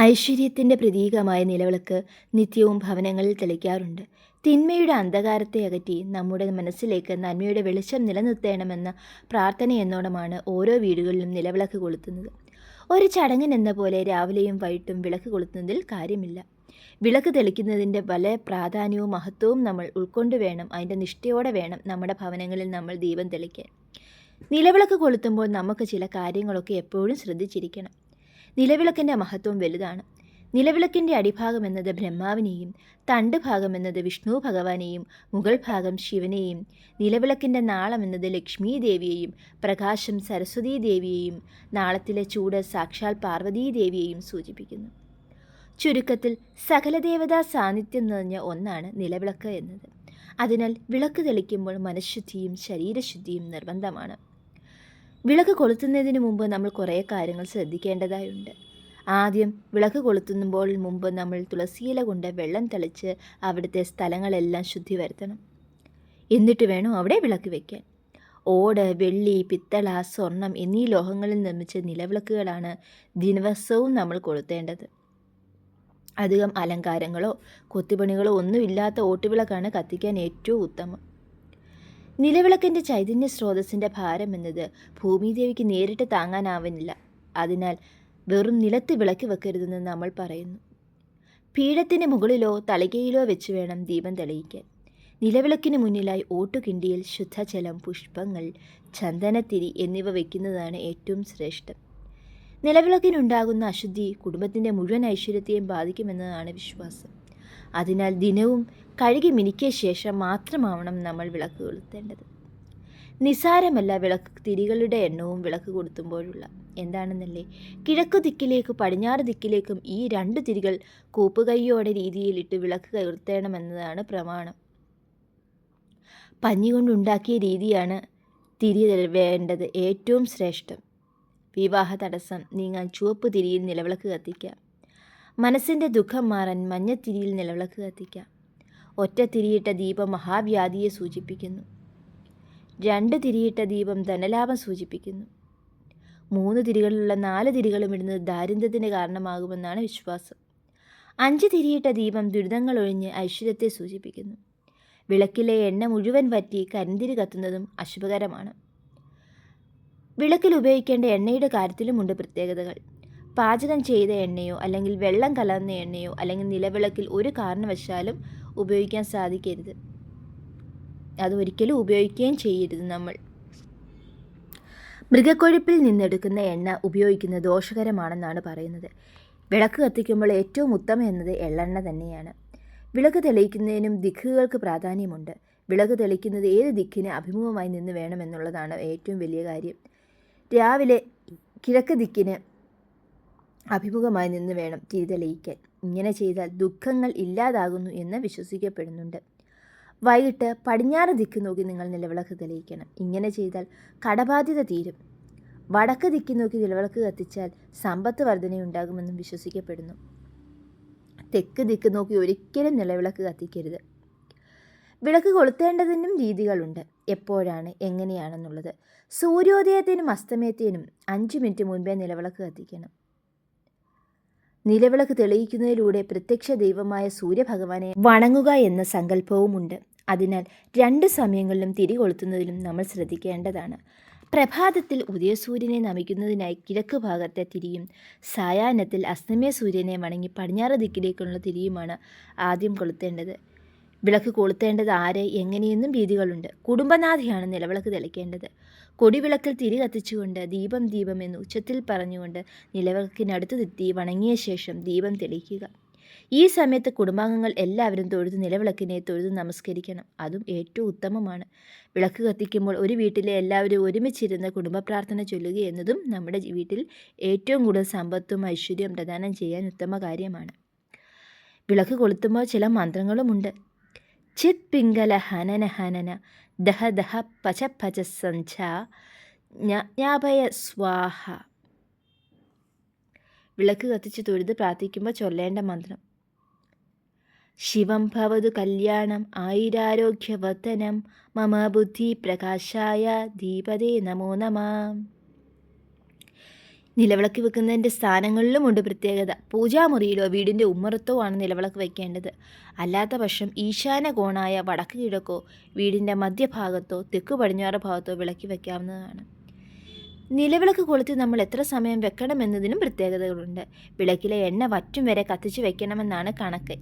ഐശ്വര്യത്തിന്റെ പ്രതീകമായ നിലവിളക്ക് നിത്യവും ഭവനങ്ങളിൽ തെളിക്കാറുണ്ട്. തിന്മയുടെ അന്ധകാരത്തെ അകറ്റി നമ്മുടെ മനസ്സിലേക്ക് നന്മയുടെ വെളിച്ചം നിലനിർത്തേണമെന്ന പ്രാർത്ഥനയെന്നോണമാണ് ഓരോ വീടുകളിലും നിലവിളക്ക് കൊളുത്തുന്നത്. ഒരു ചടങ്ങിനെന്ന പോലെ രാവിലെയും വൈകിട്ടും വിളക്ക് കൊളുത്തുന്നതിൽ കാര്യമില്ല. വിളക്ക് തെളിക്കുന്നതിന്റെ പല പ്രാധാന്യവും മഹത്വവും നമ്മൾ ഉൾക്കൊണ്ട് വേണം അതിന്റെ നിഷ്ഠയോടെ വേണം നമ്മുടെ ഭവനങ്ങളിൽ നമ്മൾ ദീപം തെളിക്കാൻ. നിലവിളക്ക് കൊളുത്തുമ്പോൾ നമുക്ക് ചില കാര്യങ്ങളൊക്കെ എപ്പോഴും ശ്രദ്ധിച്ചിരിക്കണം. നിലവിളക്കിന്റെ മഹത്വം വലുതാണ്. നിലവിളക്കിന്റെ അടിഭാഗം എന്നത് ബ്രഹ്മാവിനെയും തണ്ട് ഭാഗം എന്നത് വിഷ്ണു ഭഗവാനെയും മുഗൾ ഭാഗം ശിവനെയും നിലവിളക്കിന്റെ നാളം എന്നത് ലക്ഷ്മീ ദേവിയെയും പ്രകാശം സരസ്വതീ ദേവിയെയും നാളത്തിലെ ചൂട് സാക്ഷാൽ പാർവതീ ദേവിയെയും സൂചിപ്പിക്കുന്നു. ചുരുക്കത്തിൽ സകല ദേവതാ സാന്നിധ്യം നിറഞ്ഞ ഒന്നാണ് നിലവിളക്ക് എന്നത്. അതിനാൽ വിളക്ക് തെളിക്കുമ്പോൾ മനഃശുദ്ധിയും ശരീരശുദ്ധിയും നിർബന്ധമാണ്. വിളക്ക് കൊളുത്തുന്നതിന് മുമ്പ് നമ്മൾ കുറേ കാര്യങ്ങൾ ശ്രദ്ധിക്കേണ്ടതായുണ്ട്. ആദ്യം വിളക്ക് കൊളുത്തുമ്പോൾ മുമ്പ് നമ്മൾ തുളസിയില കൊണ്ട് വെള്ളം തളിച്ച് അവിടുത്തെ സ്ഥലങ്ങളെല്ലാം ശുദ്ധി വരുത്തണം എന്നിട്ട് വേണം അവിടെ വിളക്ക് വയ്ക്കാൻ ഓട് വെള്ളി പിത്തള സ്വർണം എന്നീ ലോഹങ്ങളിൽ നിർമ്മിച്ച നിലവിളക്കുകളാണ് ദിവസവും നമ്മൾ കൊളുത്തേണ്ടത്. അധികം അലങ്കാരങ്ങളോ കൊത്തുപണികളോ ഒന്നുമില്ലാത്ത ഓട്ടുവിളക്കാണ് കത്തിക്കാൻ ഏറ്റവും ഉത്തമം. നിലവിളക്കിന്റെ ചൈതന്യ സ്രോതസ്സിന്റെ ഭാരം എന്നത് ഭൂമിദേവിക്ക് നേരിട്ട് താങ്ങാനാവുന്നില്ല അതിനാൽ വെറും നിലത്ത് വിളക്ക് വെക്കരുതെന്ന് നമ്മൾ പറയുന്നു. പീഠത്തിന് മുകളിലോ തളികയിലോ വെച്ച് വേണം ദീപം തെളിയിക്കാൻ. നിലവിളക്കിന് മുന്നിലായി ഓട്ടുകിണ്ടിയിൽ ശുദ്ധജലം പുഷ്പങ്ങൾ ചന്ദനത്തിരി എന്നിവ വയ്ക്കുന്നതാണ് ഏറ്റവും ശ്രേഷ്ഠം. നിലവിളക്കിനുണ്ടാകുന്ന അശുദ്ധി കുടുംബത്തിന്റെ മുഴുവൻ ഐശ്വര്യത്തെയും ബാധിക്കുമെന്നതാണ് വിശ്വാസം. അതിനാൽ ദിനവും കഴുകി മിനിക്കിയ ശേഷം മാത്രമാവണം നമ്മൾ വിളക്ക് കൊളുത്തേണ്ടത്. നിസാരമല്ല വിളക്ക് തിരികളുടെ എണ്ണവും വിളക്ക് കൊളുത്തുമ്പോഴുള്ള. എന്താണെന്നല്ലേ? കിഴക്കു ദിക്കിലേക്ക് പടിഞ്ഞാറ് ദിക്കിലേക്കും ഈ രണ്ട് തിരികൾ കൂപ്പുകൈയോടെ രീതിയിലിട്ട് വിളക്ക് കൊളുത്തേണമെന്നതാണ് പ്രമാണം. പഞ്ഞി കൊണ്ടുണ്ടാക്കിയ രീതിയാണ് തിരി വേണ്ടത് ഏറ്റവും ശ്രേഷ്ഠം. വിവാഹ തടസ്സം നീങ്ങാൻ ചുവപ്പ് തിരിയിൽ നിലവിളക്ക് കത്തിക്കാം. മനസ്സിന്റെ ദുഃഖം മാറാൻ മഞ്ഞത്തിരിയിൽ നിലവിളക്ക് കത്തിക്കാം. ഒറ്റ തിരിയിട്ട ദീപം മഹാവ്യാധിയെ സൂചിപ്പിക്കുന്നു. രണ്ട് തിരിയിട്ട ദീപം ധനലാഭം സൂചിപ്പിക്കുന്നു. മൂന്ന് തിരികളിലുള്ള നാല് തിരികളും ഇടുന്നത് ദാരിദ്ര്യത്തിന് കാരണമാകുമെന്നാണ് വിശ്വാസം. അഞ്ച് തിരിയിട്ട ദീപം ദുരിതങ്ങൾ ഒഴിഞ്ഞ് ഐശ്വര്യത്തെ സൂചിപ്പിക്കുന്നു. വിളക്കിലെ എണ്ണ മുഴുവൻ വറ്റി കരിന്തിരി കത്തുന്നതും അശുഭകരമാണ്. വിളക്കിൽ ഉപയോഗിക്കേണ്ട എണ്ണയുടെ കാര്യത്തിലുമുണ്ട് പ്രത്യേകതകൾ. പാചകം ചെയ്ത എണ്ണയോ അല്ലെങ്കിൽ വെള്ളം കലർന്ന എണ്ണയോ അല്ലെങ്കിൽ നിലവിളക്കിൽ ഒരു കാരണവശാലും ഉപയോഗിക്കാൻ സാധിക്കരുത്. അത് ഒരിക്കലും ഉപയോഗിക്കുകയും ചെയ്യരുത് നമ്മൾ. മൃഗക്കൊഴുപ്പിൽ നിന്നെടുക്കുന്ന എണ്ണ ഉപയോഗിക്കുന്നത് ദോഷകരമാണെന്നാണ് പറയുന്നത്. വിളക്ക് കത്തിക്കുമ്പോൾ ഏറ്റവും ഉത്തമം എന്നത് എള്ളെണ്ണ തന്നെയാണ്. വിളക്ക് തെളിയിക്കുന്നതിനും ദിക്കുകൾക്ക് പ്രാധാന്യമുണ്ട്. വിളക്ക് തെളിക്കുന്നത് ഏത് ദിക്കിന് അഭിമുഖമായി നിന്ന് വേണമെന്നുള്ളതാണ് ഏറ്റവും വലിയ കാര്യം. രാവിലെ കിഴക്ക് ദിക്കിന് അഭിമുഖമായി നിന്ന് വേണം തിരിതെളിയിക്കാൻ. ഇങ്ങനെ ചെയ്താൽ ദുഃഖങ്ങൾ ഇല്ലാതാകുന്നു എന്ന് വിശ്വസിക്കപ്പെടുന്നുണ്ട്. വൈകിട്ട് പടിഞ്ഞാറ് ദിക്ക് നോക്കി നിങ്ങൾ നിലവിളക്ക് തെളിയിക്കണം. ഇങ്ങനെ ചെയ്താൽ കടബാധ്യത തീരും. വടക്ക് ദിക്ക് നോക്കി നിലവിളക്ക് കത്തിച്ചാൽ സമ്പത്ത് വർധനയുണ്ടാകുമെന്നും വിശ്വസിക്കപ്പെടുന്നു. തെക്ക് ദിക്ക് നോക്കി ഒരിക്കലും നിലവിളക്ക് കത്തിക്കരുത്. വിളക്ക് കൊളുത്തേണ്ടതിനും രീതികളുണ്ട്. എപ്പോഴാണ് എങ്ങനെയാണെന്നുള്ളത്. സൂര്യോദയത്തിനും അസ്തമയത്തിനും അഞ്ച് മിനിറ്റ് മുൻപേ നിലവിളക്ക് കത്തിക്കണം. നിലവിളക്ക് തെളിയിക്കുന്നതിലൂടെ പ്രത്യക്ഷ ദൈവമായ സൂര്യഭഗവാനെ വണങ്ങുക എന്ന സങ്കല്പവുമുണ്ട്. അതിനാൽ രണ്ട് സമയങ്ങളിലും തിരി കൊളുത്തുന്നതിലും നമ്മൾ ശ്രദ്ധിക്കേണ്ടതാണ്. പ്രഭാതത്തിൽ ഉദയസൂര്യനെ നമിക്കുന്നതിനായി കിഴക്ക് ഭാഗത്തെ തിരിയും സായാഹ്നത്തിൽ അസ്തമയ സൂര്യനെ വണങ്ങി പടിഞ്ഞാറ് ദിക്കിലേക്കുള്ള തിരിയുമാണ് ആദ്യം കൊളുത്തേണ്ടത്. വിളക്ക് കൊളുത്തേണ്ടത് ആര്? എങ്ങനെയെന്നും രീതികളുണ്ട്. കുടുംബനാഥിയാണ് നിലവിളക്ക് തെളിക്കേണ്ടത്. കൊടിവിളക്കിൽ തിരി കത്തിച്ചുകൊണ്ട് ദീപം ദീപം എന്ന് ഉച്ചത്തിൽ പറഞ്ഞുകൊണ്ട് നിലവിളക്കിനടുത്ത് തെത്തി വണങ്ങിയ ശേഷം ദീപം തെളിക്കുക ഈ സമയത്ത് കുടുംബാംഗങ്ങൾ എല്ലാവരും തൊഴുത് നിലവിളക്കിനെ തൊഴുത് നമസ്കരിക്കണം. അതും ഏറ്റവും ഉത്തമമാണ്. വിളക്ക് കത്തിക്കുമ്പോൾ ഒരു വീട്ടിലെ എല്ലാവരും ഒരുമിച്ചിരുന്ന് കുടുംബ പ്രാർത്ഥന ചൊല്ലുക എന്നതും നമ്മുടെ വീട്ടിൽ ഏറ്റവും കൂടുതൽ സമ്പത്തും ഐശ്വര്യവും പ്രദാനം ചെയ്യാൻ ഉത്തമ കാര്യമാണ്. വിളക്ക് കൊളുത്തുമ്പോൾ ചില മന്ത്രങ്ങളുമുണ്ട്. ചിത് പിങ്കല ഹനന ഹനന ദഹ ദഹ പച സഞ്ച ജ്ഞാപയ സ്വാഹ വിളക്ക് കത്തിച്ച് തൊഴുത് പ്രാർത്ഥിക്കുമ്പോൾ ചൊല്ലേണ്ട മന്ത്രം. ശിവം ഭവതു കല്യാണം ആയിരാരോഗ്യവർദ്ധനം മമ ബുദ്ധി പ്രകാശായ ദീപതേ നമോ നമ. നിലവിളക്ക് വെക്കുന്നതിന്റെ സ്ഥാനങ്ങളിലുമുണ്ട് പ്രത്യേകത. പൂജാമുറിയിലോ വീടിന്റെ ഉമ്മറത്തോ ആണ് നിലവിളക്ക് വെക്കേണ്ടത്. അല്ലാത്ത പക്ഷം ഈശാന കോണായ വടക്ക് കിഴക്കോ വീടിന്റെ മധ്യഭാഗത്തോ തെക്ക് പടിഞ്ഞാറ് ഭാഗത്തോ വിളക്കി വെക്കാവുന്നതാണ്. നിലവിളക്ക് കൊളുത്തി നമ്മൾ എത്ര സമയം വെക്കണമെന്നതിനും പ്രത്യേകതകളുണ്ട്. വിളക്കിലെ എണ്ണ വറ്റും വരെ കത്തിച്ച് വെക്കണമെന്നാണ് കണക്ക്.